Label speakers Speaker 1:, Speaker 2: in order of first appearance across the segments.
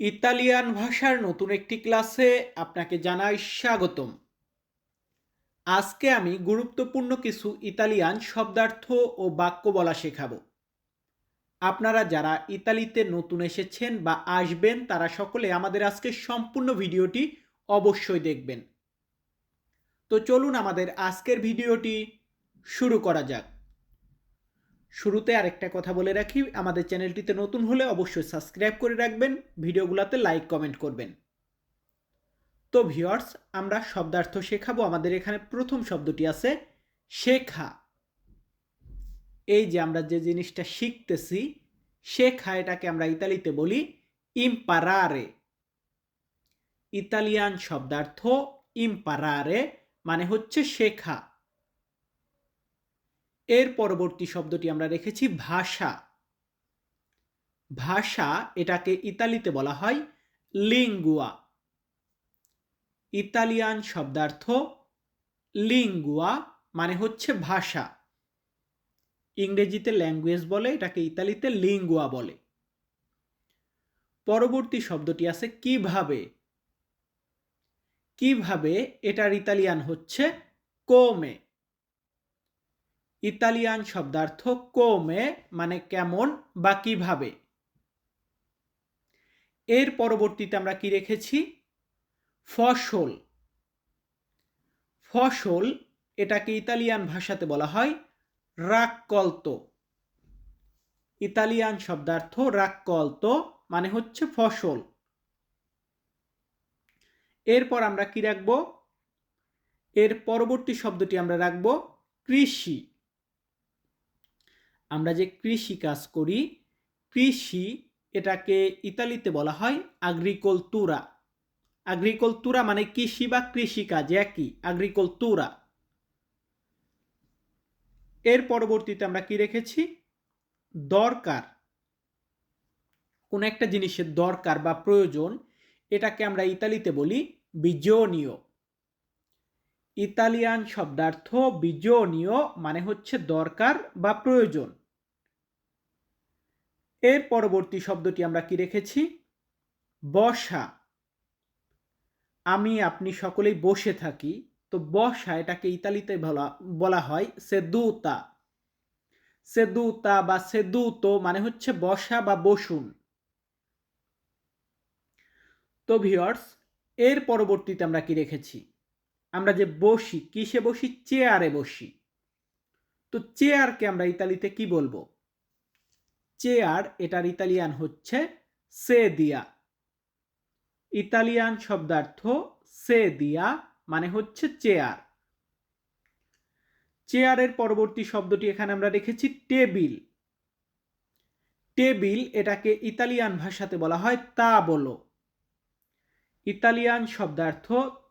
Speaker 1: Italian ভাষার নতুন একটি ক্লাসে আপনাকে জানাই স্বাগতম। আজকে আমি গুরুত্বপূর্ণ কিছু ইতালিয়ান শব্দার্থ ও বাক্য বলা শেখাবো। আপনারা যারা ইতালিতে নতুন এসেছেন বা আসবেন, তারা সকলে আমাদের আজকে সম্পূর্ণ ভিডিওটি অবশ্যই দেখবেন। তো চলুন আমাদের আজকের ভিডিওটি শুরু করা যাক। শুরুতে আরেকটা কথা বলে রাখি, আমাদের চ্যানেলটিতে নতুন হলে অবশ্যই সাবস্ক্রাইব করে রাখবেন, ভিডিওগুলোতে লাইক, কমেন্ট করবেন। তো ভিওয়ার্স আমরা শব্দার্থ শেখাবো, আমাদের এখানে প্রথম শব্দটি আছে শেখা। এই যে আমরা যে জিনিসটা শিখতেছি, শেখা এটাকে আমরা ইতালিতে বলি ইম্পারারে ইতালিয়ান শব্দার্থ ইম্পারারে মানে হচ্ছে শেখা। এর পরবর্তী শব্দটি আমরা রেখেছি ভাষা। ভাষা এটাকে ইতালিতে বলা হয় লিঙ্গুয়া ইতালিয়ান শব্দার্থ লিঙ্গুয়া মানে হচ্ছে ভাষা। ইংরেজিতে ল্যাঙ্গুয়েজ বলে, এটাকে ইতালিতে লিঙ্গুয়া বলে। পরবর্তী শব্দটি আছে কীভাবে? কীভাবে? এটার ইতালিয়ান হচ্ছে কোমে ইতালিয়ান শব্দার্থ কোমে মানে কেমন বা কীভাবে। এর পরবর্তীতে আমরা কি রেখেছি? ফসল। ফসল এটাকে ইতালিয়ান ভাষাতে বলা হয় রাক্কল্ত ইতালিয়ান শব্দার্থ রাক্কল্ত মানে হচ্ছে ফসল। এরপর আমরা কি রাখব? এর পরবর্তী শব্দটি আমরা রাখব কৃষি আমরা যে কৃষি কাজ করি, কৃষি এটাকে ইতালিতে বলা হয় আগ্রিকলতুরা আগ্রিকলতুরা মানে কৃষি বা কৃষিকাজ একই আগ্রিকলতুরা এর পরবর্তীতে আমরা কি রেখেছি? দরকার। কোন একটা জিনিসের দরকার বা প্রয়োজন, এটাকে আমরা ইতালিতে বলি বিজনীয় ইতালিয়ান শব্দার্থ বিজনীয় মানে হচ্ছে দরকার বা প্রয়োজন। এর পরবর্তী শব্দটি আমরা কি রেখেছি? বসা। আমি, আপনি সকলেই বসে থাকি। তো বসা এটাকে ইতালিতে বলা বলা হয় সেদুতা। সেদুতা বা সেদুতো মানে হচ্ছে বসা বা বসুন। তো ভিওর্স এর পরবর্তীতে আমরা কি রেখেছি? আমরা যে বসি, কিসে বসি? চেয়ারে বসি। তো চেয়ারকে আমরা ইতালিতে কি বলব? চেয়ার এটার ইতালিয়ান হচ্ছে সে দিয়া। ইতালিয়ান শব্দার্থ সে দিয়া মানে হচ্ছে চেয়ার। চেয়ারের পরবর্তী শব্দটি এখানে আমরা রেখেছি টেবিল। টেবিল এটাকে ইতালিয়ান ভাষাতে বলা হয় তা বলো ইতালিয়ান শব্দার্থ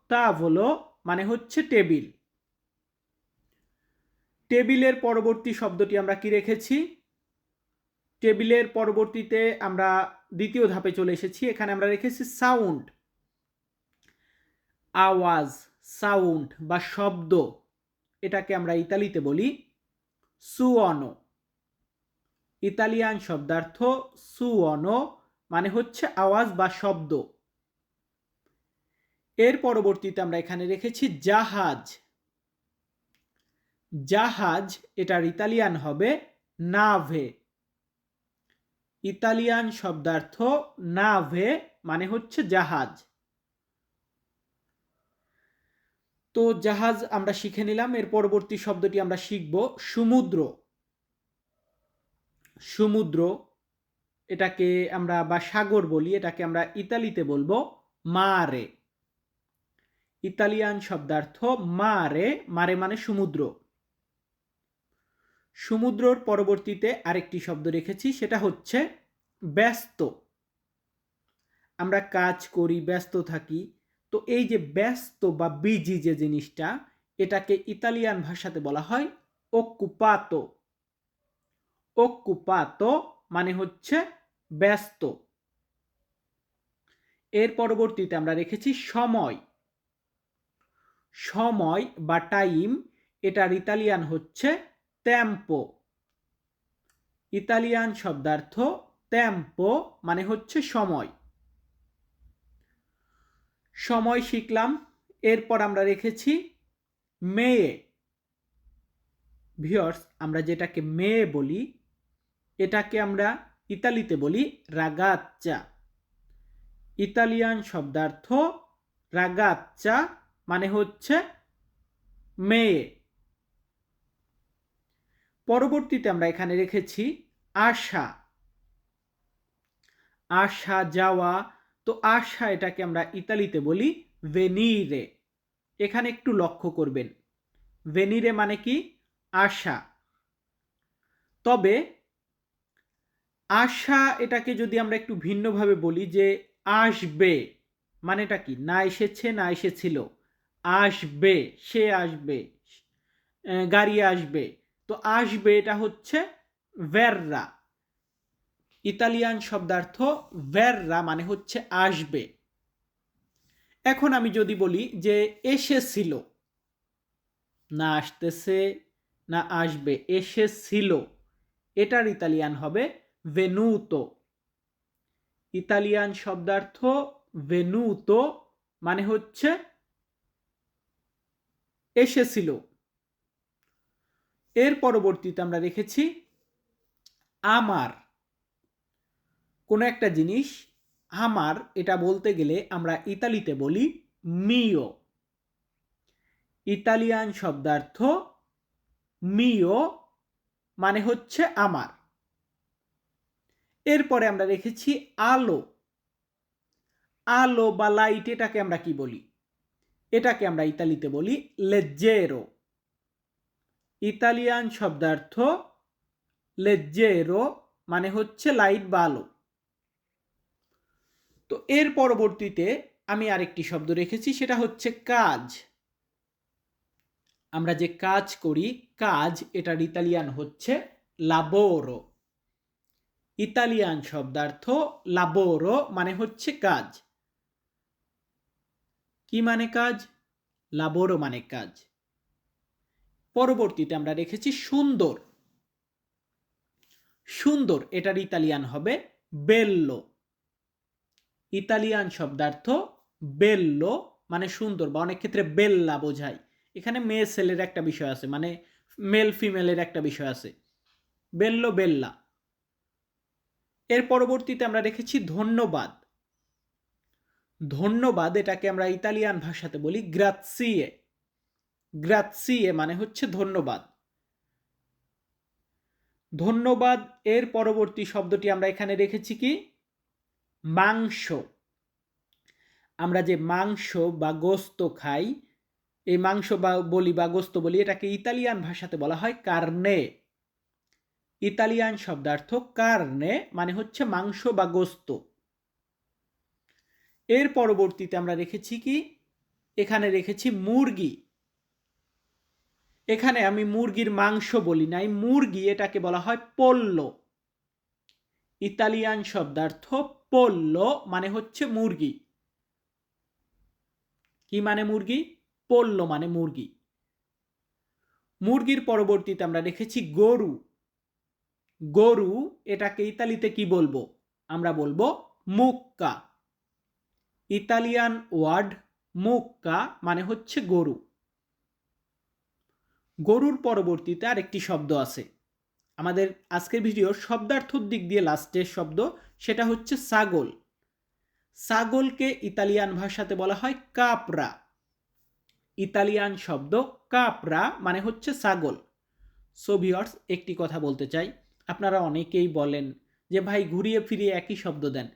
Speaker 1: তা বলো মানে হচ্ছে টেবিল। টেবিলের পরবর্তী শব্দটি আমরা কি রেখেছি? টেবিলের পরবর্তীতে আমরা দ্বিতীয় ধাপে চলে এসেছি। এখানে আমরা রেখেছি সাউন্ড আওয়াজ সাউন্ড বা শব্দ, এটাকে আমরা ইতালিতে বলি সুঅনো ইতালিয়ান শব্দার্থ সুঅনো মানে হচ্ছে আওয়াজ বা শব্দ। এর পরবর্তীতে আমরা এখানে রেখেছি জাহাজ। জাহাজ, এটার ইতালিয়ান হবে নাভে। ইতালিয়ান শব্দার্থ নাভে মানে হচ্ছে জাহাজ। তো জাহাজ আমরা শিখে নিলাম, এর পরবর্তী শব্দটি আমরা শিখব সমুদ্র। সমুদ্র, এটাকে আমরা বা সাগর বলি, এটাকে আমরা ইতালিতে বলব মারে। ইতালিয়ান শব্দার্থ মারে মারে মানে সমুদ্র। সমুদ্রর পরবর্তীতে আরেকটি শব্দ রেখেছি, সেটা হচ্ছে ব্যস্ত। আমরা কাজ করি, ব্যস্ত থাকি, তো এই যে ব্যস্ত বা বিজি যে জিনিসটা, এটাকে ইতালিয়ান ভাষাতে বলা হয় ওকুপাতো ওকুপাতো মানে হচ্ছে ব্যস্ত। এর পরবর্তীতে আমরা রেখেছি সময়। সময় বা টাইম এটার ইতালিয়ান হচ্ছে ত্যাম্পো ইতালিয়ান শব্দার্থ ত্যাম্পো মানে হচ্ছে সময়। সময় শিখলাম, এরপর আমরা রেখেছি মেয়ে। ভিওর্স আমরা যেটাকে মেয়ে বলি, এটাকে আমরা ইতালিতে বলি রাগাচ্চা ইতালিয়ান শব্দার্থ রাগাচ্চা মানে হচ্ছে মেয়ে। পরবর্তীতে আমরা এখানে রেখেছি আশা। আশা যাওয়া, তো আশা এটাকে আমরা ইতালিতে বলি ভেনিরে এখানে একটু লক্ষ্য করবেন। ভেনিরে মানে কি? আশা। তবে আশা এটাকে যদি আমরা একটু ভিন্নভাবে বলি যে আসবে, মানেটা কি? না এসেছে, না এসেছিল। আসবে, সে আসবে, গাড়ি আসবে। তো আসবে এটা হচ্ছে ভেররা ইতালিয়ান শব্দার্থ ভেররা মানে হচ্ছে আসবে। এখন আমি যদি বলি যে এসেছিল, না আসতেছে, না আসবে, এসেছিল, এটার ইতালিয়ান হবে ভেনুতো ইতালিয়ান শব্দার্থ ভেনুতো মানে হচ্ছে এসেছিল। এর পরবর্তীতে আমরা রেখেছি আমার। কোনো একটা জিনিস, আমার, এটা বলতে গেলে আমরা ইতালিতে বলি মিও ইতালিয়ান শব্দার্থ মিও মানে হচ্ছে আমার। এরপরে আমরা রেখেছি আলো। আলো বা লাইট এটাকে আমরা কি বলি? এটাকে আমরা ইতালিতে বলি লেজ্জেরো ইতালিয়ান শব্দার্থ লেজ্জেরো মানে হচ্ছে লাইট বা আলো তো এর পরবর্তীতে আমি আরেকটি শব্দ রেখেছি, সেটা হচ্ছে কাজ। আমরা যে কাজ করি, কাজ এটার ইতালিয়ান হচ্ছে লাবোরো ইতালিয়ান শব্দার্থ লাবোরো মানে হচ্ছে কাজ। কি মানে কাজ? লাবোরো মানে কাজ। পরবর্তীতে আমরা রেখেছি সুন্দর। সুন্দর, এটার ইতালিয়ান হবে বেল্লো। ইতালিয়ান শব্দার্থ বেল্লো মানে সুন্দর বা অনেক ক্ষেত্রে বেল্লা বোঝায়। এখানে মেয়ে ছেলের একটা বিষয় আছে মানে মেল ফিমেলের একটা বিষয় আছে। বেল্লো, বেল্লা। এর পরবর্তীতে আমরা রেখেছি ধন্যবাদ। ধন্যবাদ, এটাকে আমরা ইতালিয়ান ভাষাতে বলি গ্রাৎসিয়ে গ্রাৎসিয়ে মানে হচ্ছে ধন্যবাদ। ধন্যবাদ এর পরবর্তী শব্দটি আমরা এখানে রেখেছি কি? মাংস। আমরা যে মাংস বা গোস্ত খাই, এই মাংস বা বলি বা গোস্ত বলি এটাকে ইতালিয়ান ভাষাতে বলা হয় কার্নে। ইতালিয়ান শব্দার্থ কার্নে মানে হচ্ছে মাংস বা গোস্ত। এর পরবর্তীতে আমরা রেখেছি কি? এখানে রেখেছি মুরগি। এখানে আমি মুরগির মাংস বলি নাই। মুরগি এটাকে বলা হয় পল্ল। ইতালিয়ান শব্দার্থ পল্ল মানে হচ্ছে মুরগি। কি মানে মুরগি? পল্ল মানে মুরগি। মুরগির পরবর্তীতে আমরা রেখেছি গরু। গরু এটাকে ইতালিতে কি বলব? আমরা বলব মুক্কা। ইতালিয়ান ওয়ার্ড মুক্কা মানে হচ্ছে গরু। গরুর পরবর্তীতে আরেকটি শব্দ আছে। আমাদের আজকের ভিডিওর শব্দার্থর দিক দিয়ে লাস্টের শব্দ, সেটা হচ্ছে ছাগল। ছাগলকে ইতালিয়ান ভাষাতে বলা হয় কাপরা। ইতালিয়ান শব্দ কাপরা মানে হচ্ছে ছাগল। সোভিয়র্স একটি কথা বলতে চাই। আপনারা অনেকেই বলেন যে, ভাই, ঘুরিয়ে ফিরিয়ে একই শব্দ দেন।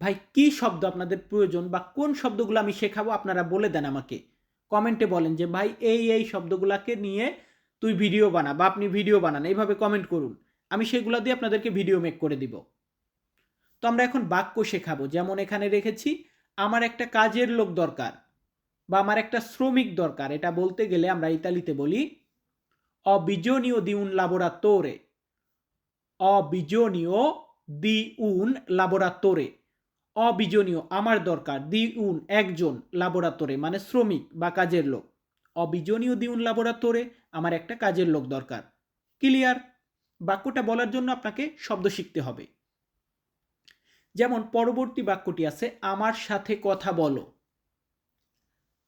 Speaker 1: ভাই, কি শব্দ আপনাদের প্রয়োজন বা কোন শব্দগুলো আমি শেখাবো আপনারা বলে দেন আমাকে। কমেন্টে বলেন যে, ভাই, এই এই শব্দগুলোকে নিয়ে তুই ভিডিও বানা বা আপনি ভিডিও বানান, এইভাবে কমেন্ট করুন। আমি সেগুলো দিয়ে আপনাদেরকে ভিডিও মেক করে দিব। তো আমরা এখন বাক্য শেখাবো। যেমন এখানে রেখেছি, আমার একটা কাজের লোক দরকার বা আমার একটা শ্রমিক দরকার। এটা বলতে গেলে আমরা ইতালিতে বলি, অবিজনীয় দিউন লাবোরাতোরে অবিজনীয় দি উন লাবোরাতোরে অবিজনীয় আমার দরকার দি উন একজন লাবোরাতোরে মানে শ্রমিক বা কাজের লোক। অবিজনীয় দিউন লাবোরাতোরে আমার একটা কাজের লোক দরকার। ক্লিয়ার বাক্যটা বলার জন্য আপনাকে শব্দ শিখতে হবে। যেমন, পরবর্তী বাক্যটি আছে, আমার সাথে কথা বলো।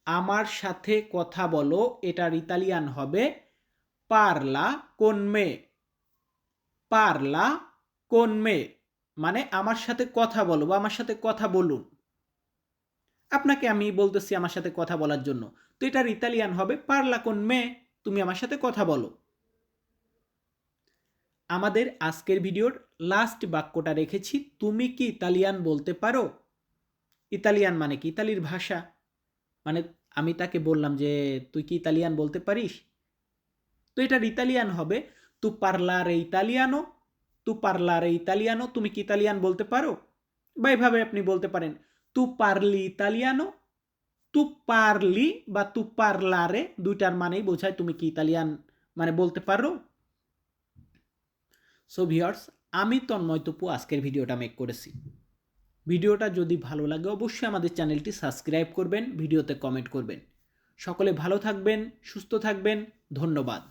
Speaker 1: আমার সাথে কথা বলো। এটার ইতালিয়ান হবে পারলা কোন মে পারলা কোন মে মানে আমার সাথে কথা বলো বা আমার সাথে কথা বলুন। আপনাকে আমি বলতেছি, আমার সাথে কথা বলার জন্য। তো এটার ইতালিয়ান হবে পারলা কোন মে তুমি আমার সাথে কথা বলো। আমাদের আজকের ভিডিওর লাস্ট বাক্যটা রেখেছি, তুমি কি ইতালিয়ান বলতে পারো? ইতালিয়ান মানে কি? ইতালির ভাষা। মানে আমি তাকে বললাম যে, তুই কি ইতালিয়ান বলতে পারিস? তো এটার ইতালিয়ান হবে তু পারলারে ইতালিয়ানো তু পারলারে ইতালিয়ানো তুমি কি ইতালিয়ান বলতে পারো? বা এভাবে আপনি বলতে পারেন তু পারলি ইতালিয়ানো তু পারলি বা তু পারলারে দুইটার মানেই বোঝায় তুমি কি ইতালিয়ান মানে বলতে পারো। সো ভিওর্স আমি তন্ময় তপু, আজকের ভিডিওটা মেক করেছি। ভিডিওটা যদি ভালো লাগে, অবশ্যই আমাদের চ্যানেলটি সাবস্ক্রাইব করবেন, ভিডিওতে কমেন্ট করবেন। সকলে ভালো থাকবেন, সুস্থ থাকবেন, ধন্যবাদ।